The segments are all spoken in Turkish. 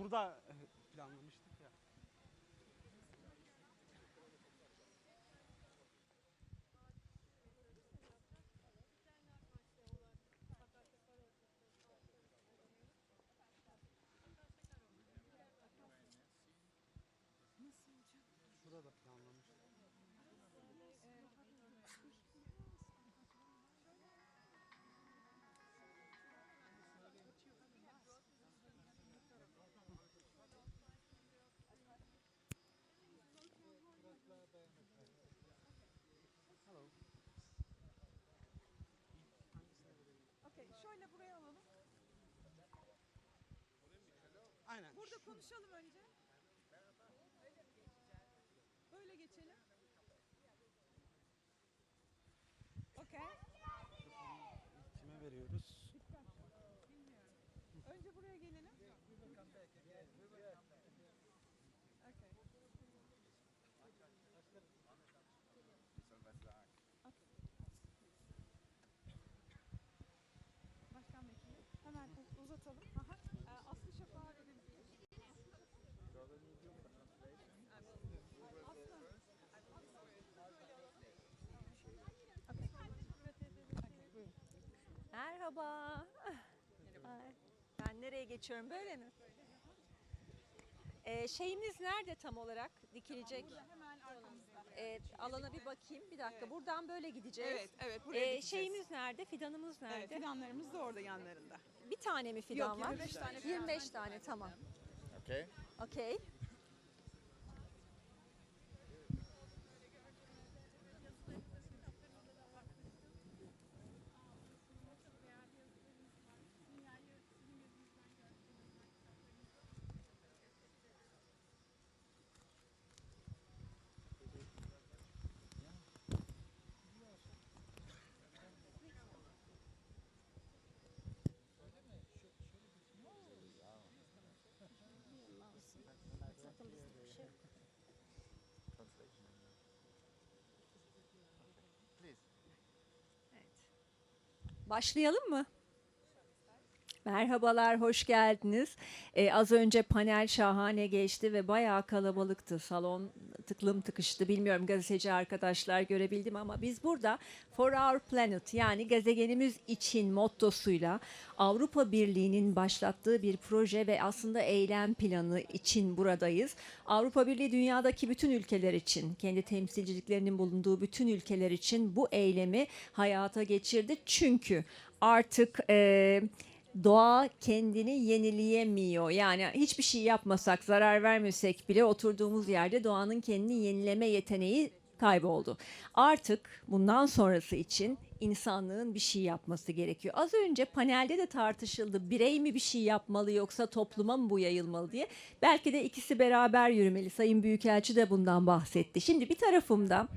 burada e, planlamıştık Burada konuşalım önce. Böyle geçelim. Okey. Kime veriyoruz? Önce buraya gelelim. Okey. Başkan Vekili. Hemen u- uzatalım. Aha. Ee, Aslı Şafak'a verelim. Merhaba. Ay, Ben nereye geçiyorum böyle mi? Ee, şeyimiz nerede tam olarak dikilecek? Hemen arkamızda. Ee, alana bir bakayım. Bir dakika. Buradan böyle gideceğiz. Evet, evet. Buraya Ee, dikeceğiz. şeyimiz nerede? Fidanımız nerede? Evet, fidanlarımız da orada yanlarında. Bir tane mi fidan Yok, var? 25 tane fidan 25 tane tamam. Okay. Okey. Başlayalım mı? Merhabalar, hoş geldiniz. Ee, az önce panel şahane geçti ve bayağı kalabalıktı. Salon tıklım tıkıştı. Bilmiyorum gazeteci arkadaşlar görebildim ama biz burada For Our Planet yani gezegenimiz için mottosuyla Avrupa Birliği'nin başlattığı bir proje ve aslında eylem planı için buradayız. Avrupa Birliği dünyadaki bütün ülkeler için, kendi temsilciliklerinin bulunduğu bütün ülkeler için bu eylemi hayata geçirdi. Çünkü artık eee doğa kendini yenileyemiyor. Yani hiçbir şey yapmasak, zarar vermesek bile oturduğumuz yerde doğanın kendini yenileme yeteneği kayboldu. Artık bundan sonrası için insanlığın bir şey yapması gerekiyor. Az önce panelde de tartışıldı. Birey mi bir şey yapmalı yoksa topluma mı bu yayılmalı diye. Belki de ikisi beraber yürümeli. Sayın Büyükelçi de bundan bahsetti. Şimdi bir tarafımda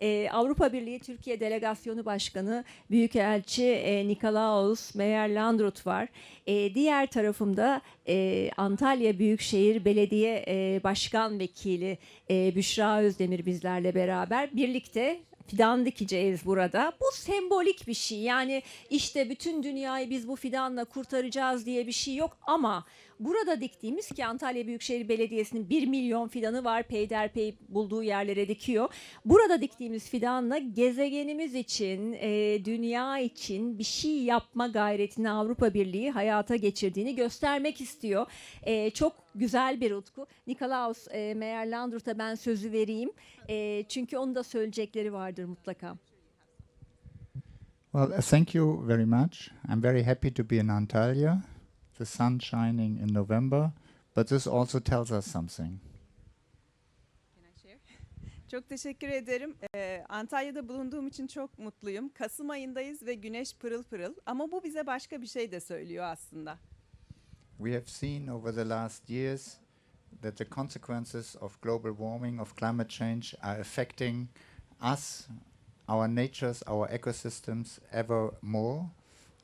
e, Avrupa Birliği Türkiye Delegasyonu Başkanı Büyükelçi e, Nikolaos Meyer-Landrut var. E, diğer tarafımda e, Antalya Büyükşehir Belediye e, Başkan Vekili e, Büşra Özdemir bizlerle beraber birlikte fidan dikeceğiz burada. Bu sembolik bir şey. Yani işte bütün dünyayı biz bu fidanla kurtaracağız diye bir şey yok ama burada diktiğimiz ki Antalya Büyükşehir Belediyesi'nin 1 milyon fidanı var. Peyderpey bulduğu yerlere dikiyor. Burada diktiğimiz fidanla gezegenimiz için, e, dünya için bir şey yapma gayretini Avrupa Birliği hayata geçirdiğini göstermek istiyor. E, çok güzel bir utku. Nikolaus e, Meyer-Landrut'a ben sözü vereyim. E, çünkü onun da söyleyecekleri vardır mutlaka. Well, thank you very much. I'm very happy to be in Antalya. The sun shining in November, but this also tells us something. Can I share? Çok teşekkür ederim. Ee, Antalya'da bulunduğum için çok mutluyum. Kasım ayındayız ve güneş pırıl pırıl. Ama bu bize başka bir şey de söylüyor aslında. We have seen over the last years that the consequences of global warming, of climate change, are affecting us, our natures, our ecosystems ever more.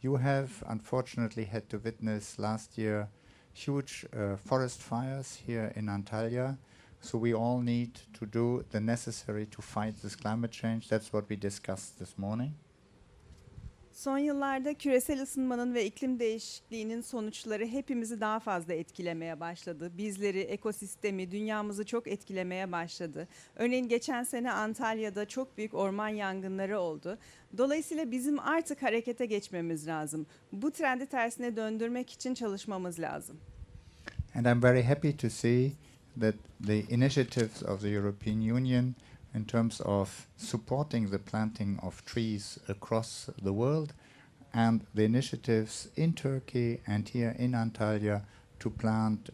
You have unfortunately had to witness last year huge uh, forest fires here in Antalya. So we all need to do the necessary to fight this climate change. That's what we discussed this morning. Son yıllarda küresel ısınmanın ve iklim değişikliğinin sonuçları hepimizi daha fazla etkilemeye başladı. Bizleri, ekosistemi, dünyamızı çok etkilemeye başladı. Örneğin geçen sene Antalya'da çok büyük orman yangınları oldu. Dolayısıyla bizim artık harekete geçmemiz lazım. Bu trendi tersine döndürmek için çalışmamız lazım. And I'm very happy to see that the initiatives of the European Union in terms of supporting the planting of trees across the world and the initiatives in Turkey and here in Antalya to plant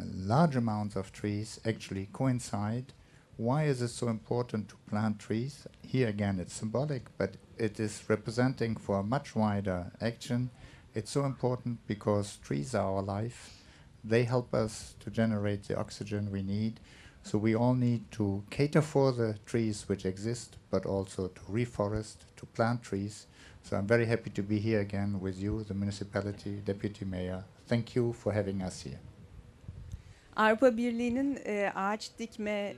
large amounts of trees actually coincide. Why is it so important to plant trees? Here again, it's symbolic, but it is representing for a much wider action. It's so important because trees are our life they help us to generate the oxygen we need. So we all need to cater for the trees which exist, but also to reforest, to plant trees. So I'm very happy to be here again with you, the municipality, deputy mayor. Thank you for having us here. Birliği'nin e, ağaç dikme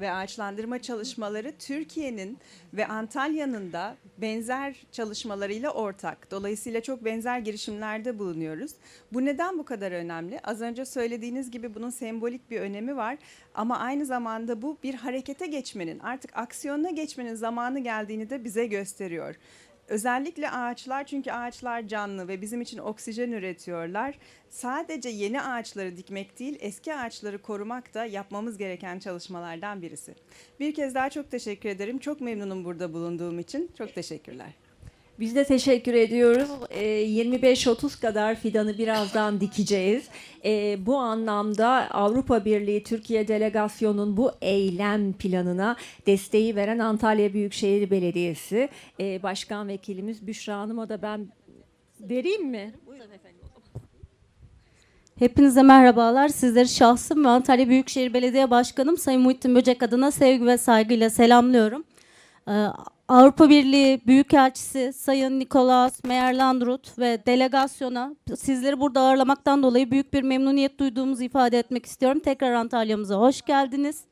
ve ağaçlandırma çalışmaları Türkiye'nin ve Antalya'nın da benzer çalışmalarıyla ortak. Dolayısıyla çok benzer girişimlerde bulunuyoruz. Bu neden bu kadar önemli? Az önce söylediğiniz gibi bunun sembolik bir önemi var ama aynı zamanda bu bir harekete geçmenin, artık aksiyona geçmenin zamanı geldiğini de bize gösteriyor. Özellikle ağaçlar çünkü ağaçlar canlı ve bizim için oksijen üretiyorlar. Sadece yeni ağaçları dikmek değil, eski ağaçları korumak da yapmamız gereken çalışmalardan birisi. Bir kez daha çok teşekkür ederim. Çok memnunum burada bulunduğum için. Çok teşekkürler. Biz de teşekkür ediyoruz. Ee, 25-30 kadar fidanı birazdan dikeceğiz. Ee, bu anlamda Avrupa Birliği Türkiye Delegasyonu'nun bu eylem planına desteği veren Antalya Büyükşehir Belediyesi ee, Başkan Vekilimiz Büşra Hanım'a da ben vereyim mi? Buyurun efendim. Hepinize merhabalar. Sizleri şahsım ve Antalya Büyükşehir Belediye Başkanım Sayın Muhittin Böcek adına sevgi ve saygıyla selamlıyorum. Ee, Avrupa Birliği Büyükelçisi Sayın Nikolaus Meyer-Landrut ve delegasyona sizleri burada ağırlamaktan dolayı büyük bir memnuniyet duyduğumuzu ifade etmek istiyorum. Tekrar Antalya'mıza hoş geldiniz.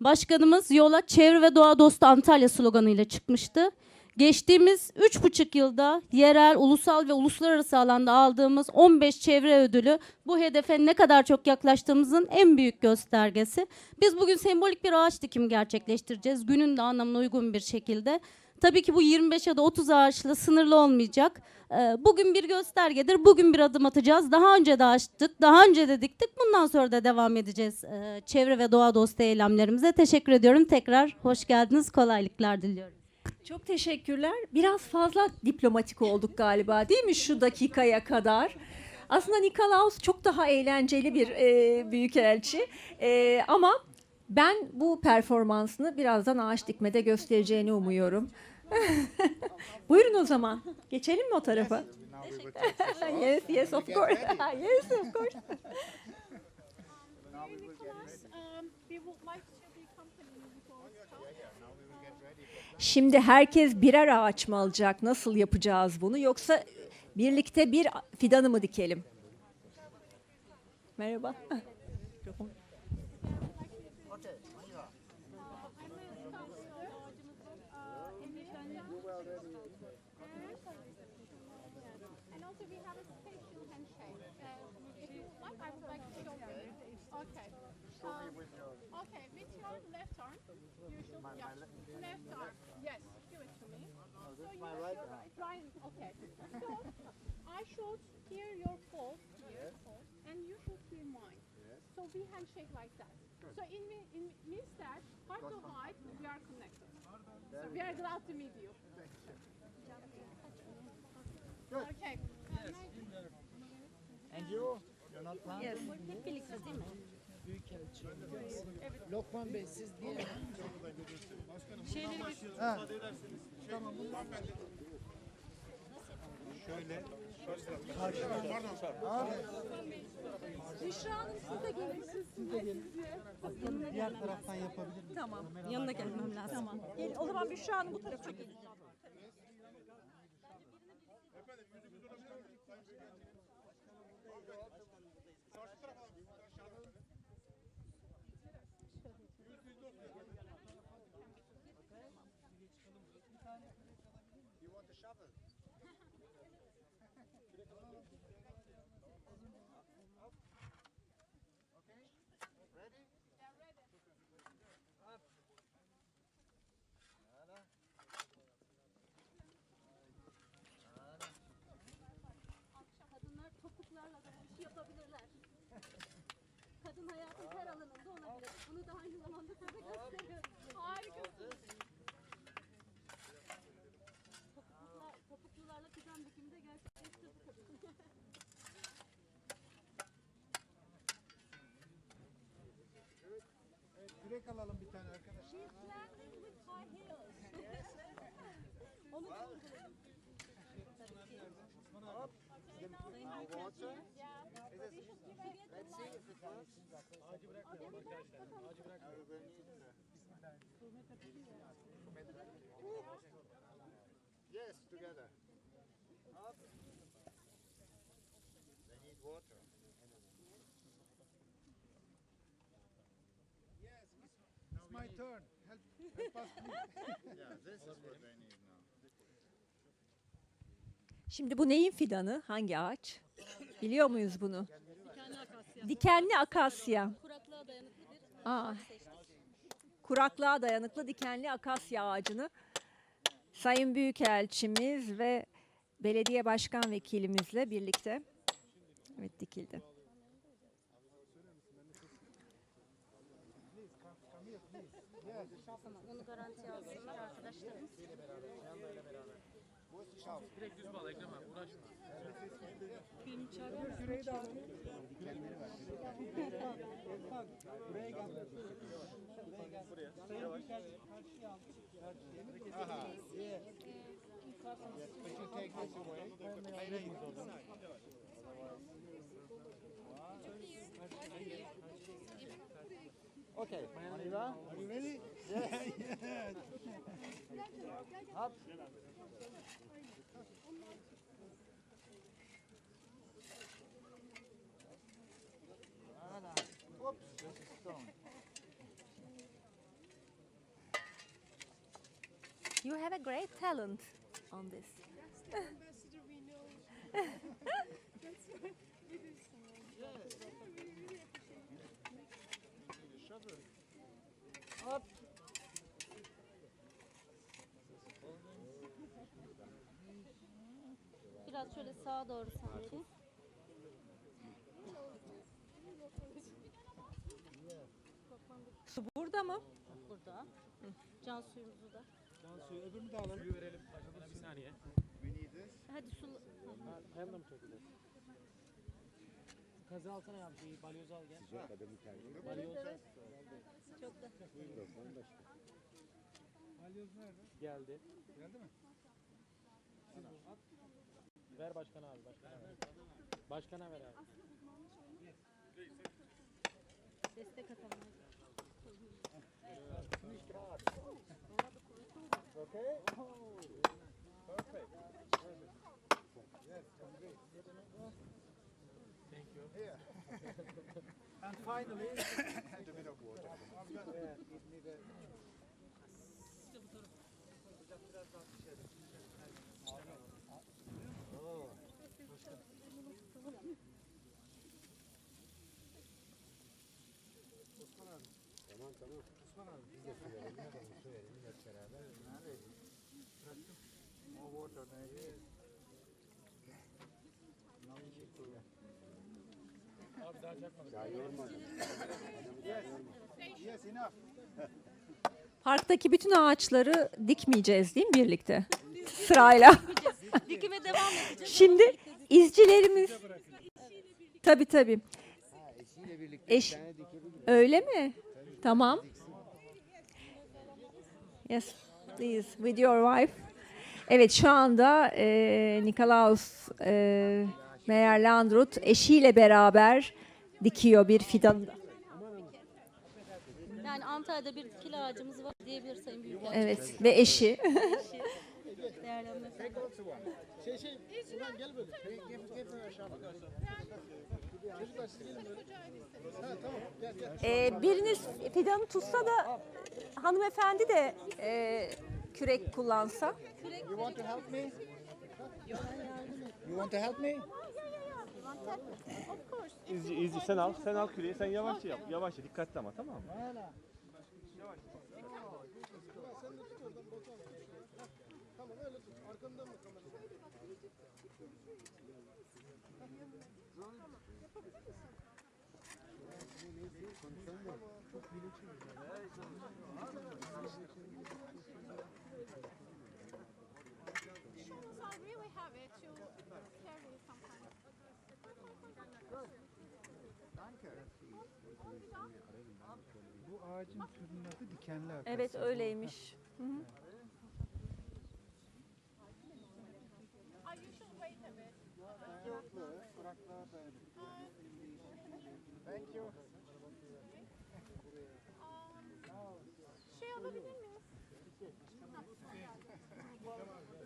Başkanımız yola çevre ve doğa dostu Antalya sloganıyla çıkmıştı. Geçtiğimiz 3,5 yılda yerel, ulusal ve uluslararası alanda aldığımız 15 çevre ödülü bu hedefe ne kadar çok yaklaştığımızın en büyük göstergesi. Biz bugün sembolik bir ağaç dikimi gerçekleştireceğiz. Günün de anlamına uygun bir şekilde. Tabii ki bu 25 ya da 30 ağaçla sınırlı olmayacak. Ee, Bugün bir göstergedir. Bugün bir adım atacağız. Daha önce de açtık, daha önce de diktik. Bundan sonra da devam edeceğiz ee, çevre ve doğa dostu eylemlerimize. Teşekkür ediyorum. Tekrar hoş geldiniz. Kolaylıklar diliyorum. Çok teşekkürler. Biraz fazla diplomatik olduk galiba değil mi şu dakikaya kadar? Aslında Nikolaus çok daha eğlenceli bir e, büyükelçi. E, ama ben bu performansını birazdan ağaç dikmede göstereceğini umuyorum. Buyurun o zaman. Geçelim mi o tarafa? yes, yes of course. yes, of course. Nicholas, um, we would like to be accompanying you for Şimdi herkes birer ağaç mı alacak? Nasıl yapacağız bunu? Yoksa birlikte bir fidanı mı dikelim? Merhaba. Okay. Um, okay, with your left arm, you should, yeah, So use your right, right, okay. So I should hear your pulse here, and you should hear mine. So we handshake like that. So it, mean, it means that heart to heart we are connected. So we are glad to meet you. Okay. And you? You're not planting? Yes. Lokman Bey siz diye Diğer taraftan yapabilir miyim? Tamam. Yanına gelmem lazım. Tamam. Gel, o zaman Büşra Hanım bu tarafa gelin. Kadın hayatın her alanında olabilir. Bunu da aynı zamanda size gösteriyorum. Harikasın. Topuklular, topuklularla fidan dikimi de gerçekleştirdi kadın. Evet, kürek alalım bir tane arkadaşlar. Onu da uyguladım. Yes, together. Up. They need water. Yes, it's, it's my turn. Help, help us please. Yeah, this is what they need now. Şimdi bu neyin fidanı? Hangi ağaç? Biliyor muyuz bunu? Dikenli akasya. Kuraklığa dayanıklı bir Aa, kuraklığa dayanıklı dikenli akasya ağacını Sayın Büyükelçimiz ve belediye başkan vekilimizle birlikte evet dikildi. Bunu garantiye alsınlar But you take this away. Okay, Are you ready? Yeah, yeah. Up. Voilà. Oops, there's a stone. You have a great talent on this. Ambassador, we know. That's why we do so. İt. Up. Biraz şöyle sağa doğru sanki. Su burada mı? Burada. Can suyumuzu da. Can suyu öbürünü de alalım. Bir saniye. We need this. Hadi su. Ayağımla mı çekeceğiz? Kazı alsana abi şeyi balyozu al gel. Balyoz Çok da. Balyoz nerede? geldi. Geldi mi? Ver başkana abi başkana ver. Başkana ver abi. Destek atalım. Okay. Perfect. Yes. Thank you. And finally, And a bit of water. Oh, Tamam tamam. Osman abi. Biz de su verelim. Su verelim hep beraber. Nerede? Bıraktım. More water maybe. Abi daha çakmadık. Yes. Yes, enough. Parktaki bütün ağaçları dikmeyeceğiz değil mi birlikte? Sırayla. Dikime devam edeceğiz. Şimdi izcilerimiz tabii tabii. Eş öyle mi? Tamam. Yes, please with your wife. Evet şu anda e, Nikolaus e, Meyer Landrut eşiyle beraber dikiyor bir fidan. Yani Antalya'da bir dikili ağacımız var diyebilir Sayın Büyükelçi. Evet ve eşi. Değerli hanımefendi. Şey şey, gel böyle. Şey, Gel, gel böyle aşağı bak. Çocuklar siz gelin böyle. Ha tamam, gel gel. E, biriniz fidanı tutsa da hanımefendi de e, kürek kullansa. You want to help me? You want to help me? İzci, izci sen al. Sen al küreği. Sen yavaşça yap. Yavaşça dikkatli ama tamam mı? Tamam öyle tut. Arkandan mı kamera? Shoes are really heavy to carry sometimes. Bu ağacın türünün adı dikenli akasya. Evet öyleymiş. Uh, you a bit. Kuraklığa dayanır. Um, şey alabilir miyiz? Yok bizler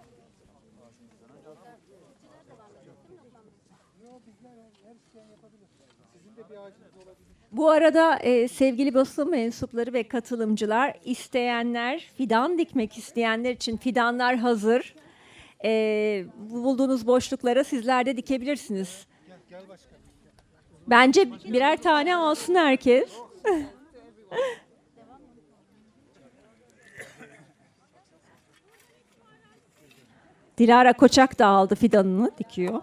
her isteyen yapabilir. Sizin de bir ağacınız olabilir. Bu arada e, sevgili basın mensupları ve katılımcılar isteyenler, fidan dikmek isteyenler için fidanlar hazır. E, bu bulduğunuz boşluklara sizler de dikebilirsiniz. Bence birer tane alsın herkes. Dilara Koçak da aldı fidanını dikiyor.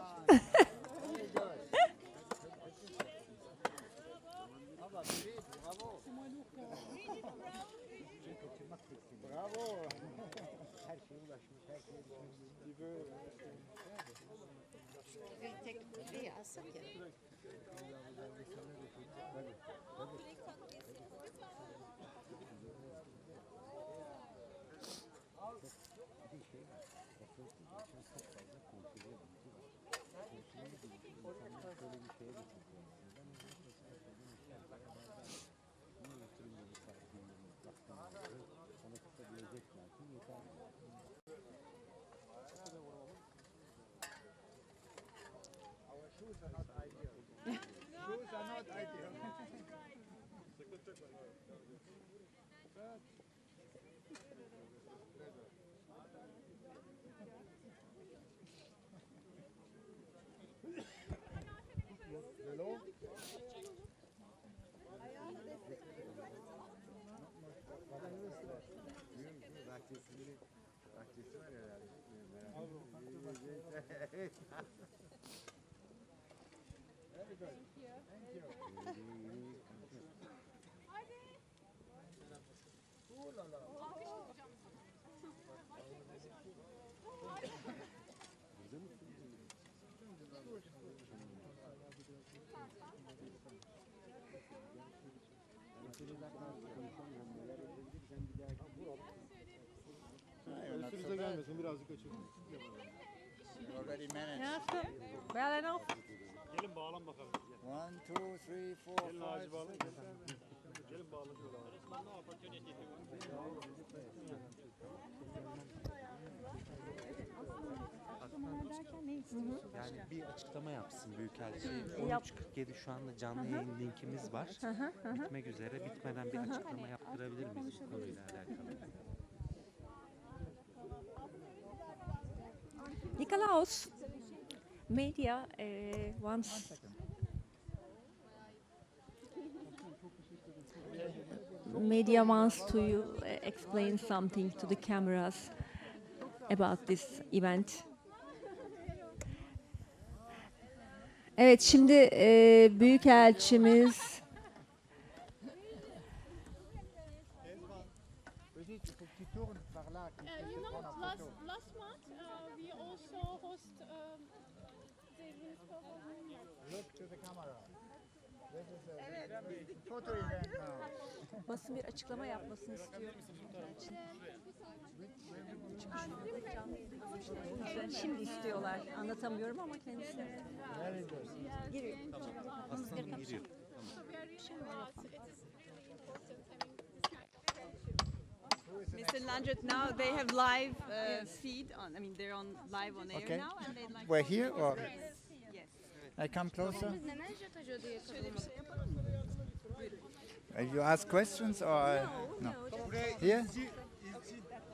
Üstünüze gelmesin birazcık açın. Already managed. Well enough. Gelin bağlan bakalım. One, two, three, four, Gelin five, ağacı bağlayın. six. Gelin bağla şöyle. Yani bir açıklama yapsın Büyükelçi. 13.47 şu anda canlı yayın linkimiz var. Bitmek üzere. Bitmeden bir açıklama yaptırabilir miyiz bu konuyla alakalı? Nikolaus, media eh, wants media wants to eh, explain something to the cameras about this event. Evet şimdi e, büyükelçimiz Uh, you know, last last month uh, we also host um, the UNESCO Look to the camera. This is a photo event now. basın bir açıklama yapmasını istiyor. Şimdi istiyorlar. Anlatamıyorum ama kendisi. Giriyor. Aslında giriyor. Mr. Landret, now they have live uh, feed on. I mean, they're on live on air Okay. now, and they'd like. We're here or Yes. I come closer? Biz neden JET Ajo'da yakalamalıyız? Uh, you ask questions or no? Here?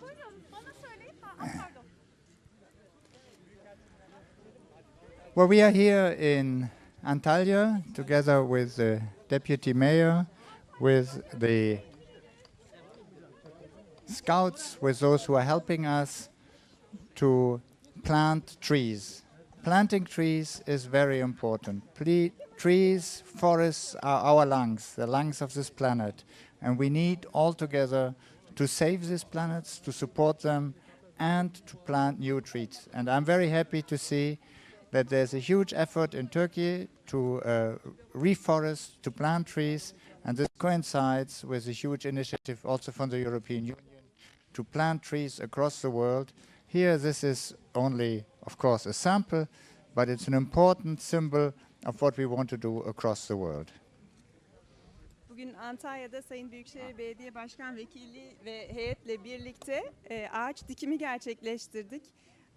Buyurun bana söyleyin. Ha, ah, pardon. Well, we are here in Antalya together with the deputy mayor, with the scouts, with those who are helping us to plant trees. Planting trees is very important. Ple- trees, forests are our lungs, the lungs of this planet, and we need all together to save these planets, to support them, and to plant new trees. And I'm very happy to see that there's a huge effort in Turkey to uh, reforest, to plant trees, and this coincides with a huge initiative also from the European Union to plant trees across the world. Here, this is only, of course, a sample, but it's an important symbol of what we want to do across the world. Bugün Antalya'da Sayın Büyükşehir Belediye Başkan Vekili ve heyetle birlikte e, ağaç dikimi gerçekleştirdik.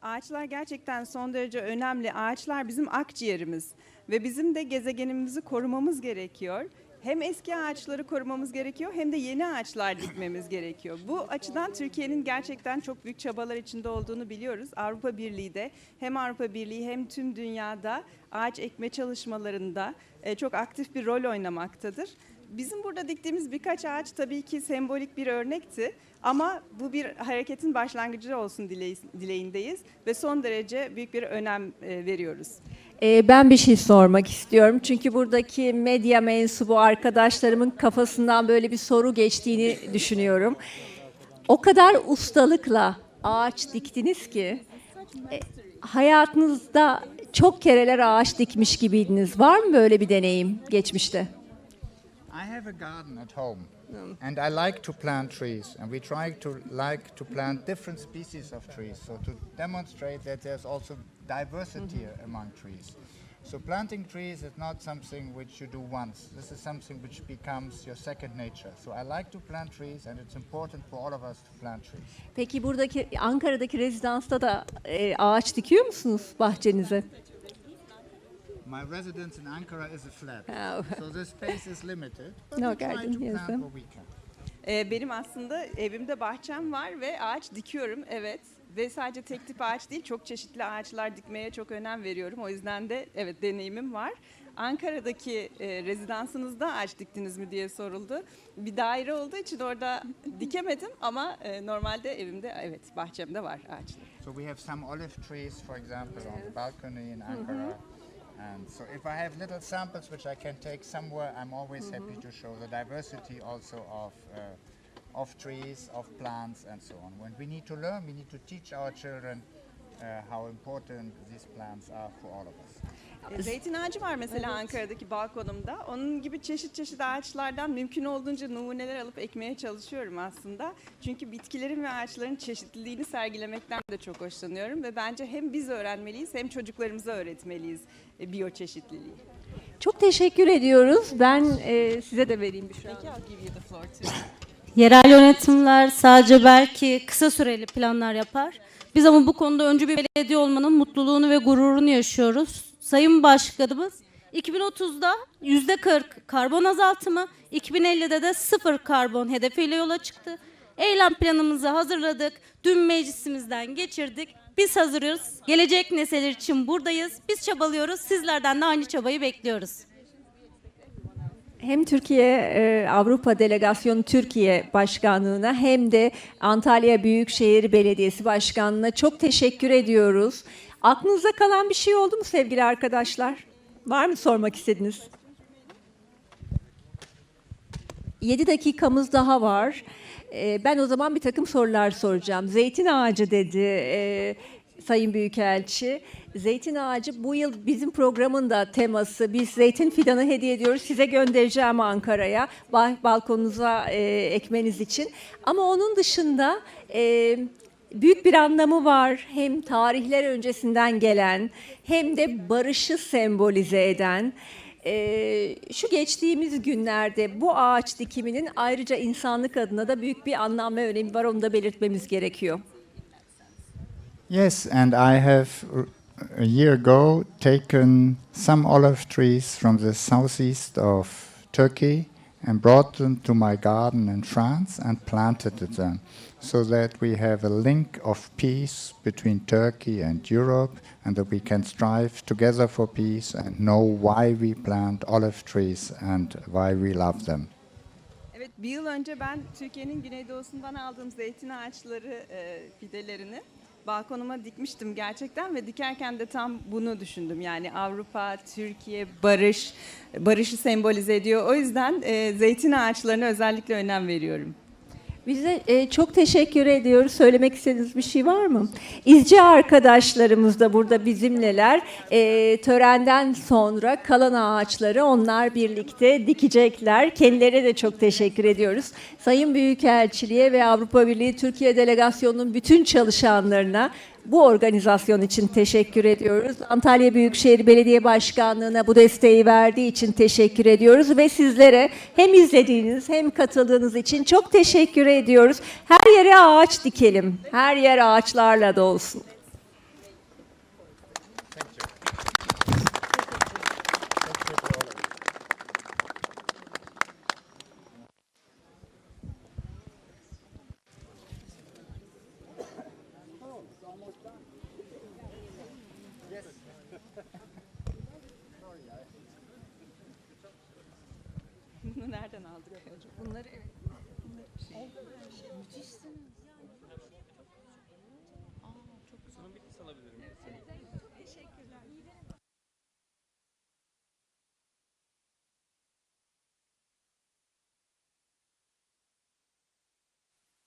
Ağaçlar gerçekten son derece önemli. Ağaçlar bizim akciğerimiz ve bizim de gezegenimizi korumamız gerekiyor. Hem eski ağaçları korumamız gerekiyor hem de yeni ağaçlar dikmemiz gerekiyor. Bu açıdan Türkiye'nin gerçekten çok büyük çabalar içinde olduğunu biliyoruz. Avrupa Birliği de hem Avrupa Birliği hem tüm dünyada ağaç ekme çalışmalarında e, çok aktif bir rol oynamaktadır. Bizim burada diktiğimiz birkaç ağaç tabii ki sembolik bir örnekti ama bu bir hareketin başlangıcı olsun dileği- dileğindeyiz ve son derece büyük bir önem e, veriyoruz. Ee, ben bir şey sormak istiyorum. Çünkü buradaki medya mensubu arkadaşlarımın kafasından böyle bir soru geçtiğini düşünüyorum. O kadar ustalıkla ağaç diktiniz ki e, hayatınızda çok kereler ağaç dikmiş gibiydiniz. Var mı böyle bir deneyim geçmişte? I have a garden at home, and I like to plant trees, and we try to like to plant different species of trees, so to demonstrate that there's also diversity among trees. So planting trees is not something which you do once. This is something which becomes your second nature. So I like to plant trees, and it's important for all of us to plant trees. Peki buradaki Ankara'daki rezidansta da e, ağaç dikiyor musunuz bahçenize? My residence in Ankara is a flat, Oh. so the space is limited. But No we try garden, to yes, plant what we can. E, benim aslında evimde bahçem var ve ağaç dikiyorum evet. Ve sadece tek tip ağaç değil çok çeşitli ağaçlar dikmeye çok önem veriyorum. O yüzden de evet deneyimim var. Ankara'daki e, rezidansınızda ağaç diktiniz mi diye soruldu. Bir daire olduğu için orada dikemedim ama e, normalde evimde evet bahçemde var ağaçlar. So we have some olive trees, for example, on the balcony in Ankara. And so if I have little samples which I can take somewhere, I'm always happy to show the diversity also of, uh, of trees, of plants, and so on. When we need to learn, we need to teach our children uh, how important these plants are for all of us. Zeytin ağacı var mesela Ankara'daki balkonumda. Onun gibi çeşit çeşit ağaçlardan mümkün olduğunca numuneler alıp ekmeye çalışıyorum aslında. Çünkü bitkilerin ve ağaçların çeşitliliğini sergilemekten de çok hoşlanıyorum ve bence hem biz öğrenmeliyiz hem çocuklarımıza öğretmeliyiz e, biyoçeşitliliği. Çok teşekkür ediyoruz. Ben e, size de vereyim bir şey. Peki I'll give you the floor too. Yerel yönetimler sadece belki kısa süreli planlar yapar. Biz ama bu konuda öncü bir belediye olmanın mutluluğunu ve gururunu yaşıyoruz. Sayın Başkanımız 2030'da %40 karbon azaltımı, 2050'de de sıfır karbon hedefiyle yola çıktı. Eylem planımızı hazırladık. Dün meclisimizden geçirdik. Biz hazırız. Gelecek nesiller için buradayız. Biz çabalıyoruz. Sizlerden de aynı çabayı bekliyoruz. Hem Türkiye e, Avrupa Delegasyonu Türkiye Başkanlığı'na hem de Antalya Büyükşehir Belediyesi Başkanlığı'na çok teşekkür ediyoruz. Aklınıza kalan bir şey oldu mu sevgili arkadaşlar? Var mı sormak istediniz? 7 dakikamız daha var. E, ben o zaman bir takım sorular soracağım. Zeytin ağacı dedi e, Sayın Büyükelçi. Zeytin ağacı bu yıl bizim programın da teması. Biz zeytin fidanı hediye ediyoruz. Size göndereceğim Ankara'ya ba- balkonunuza e, ekmeniz için. Ama onun dışında e, büyük bir anlamı var. Hem tarihler öncesinden gelen hem de barışı sembolize eden. Ee, şu geçtiğimiz günlerde bu ağaç dikiminin ayrıca insanlık adına da büyük bir anlam ve önemi var. Onu da belirtmemiz gerekiyor. Yes, and I have a year ago taken some olive trees from the southeast of Turkey and brought them to my garden in France and planted them so that we have a link of peace between Turkey and Europe and that we can strive together for peace and know why we plant olive trees and why we love them. Evet, bir yıl önce ben Türkiye'nin güneydoğusundan aldığım zeytin ağaçları e, fidelerini balkonuma dikmiştim gerçekten ve dikerken de tam bunu düşündüm. Yani Avrupa, Türkiye, barış, barışı sembolize ediyor. O yüzden e, zeytin ağaçlarına özellikle önem veriyorum. Bize e, çok teşekkür ediyoruz. Söylemek istediğiniz bir şey var mı? İzci arkadaşlarımız da burada bizimleler. E, törenden sonra kalan ağaçları onlar birlikte dikecekler. Kendilerine de çok teşekkür ediyoruz. Sayın Büyükelçiliğe ve Avrupa Birliği Türkiye Delegasyonu'nun bütün çalışanlarına bu organizasyon için teşekkür ediyoruz. Antalya Büyükşehir Belediye Başkanlığı'na bu desteği verdiği için teşekkür ediyoruz ve sizlere hem izlediğiniz hem katıldığınız için çok teşekkür ediyoruz. Her yere ağaç dikelim. Her yer ağaçlarla dolsun.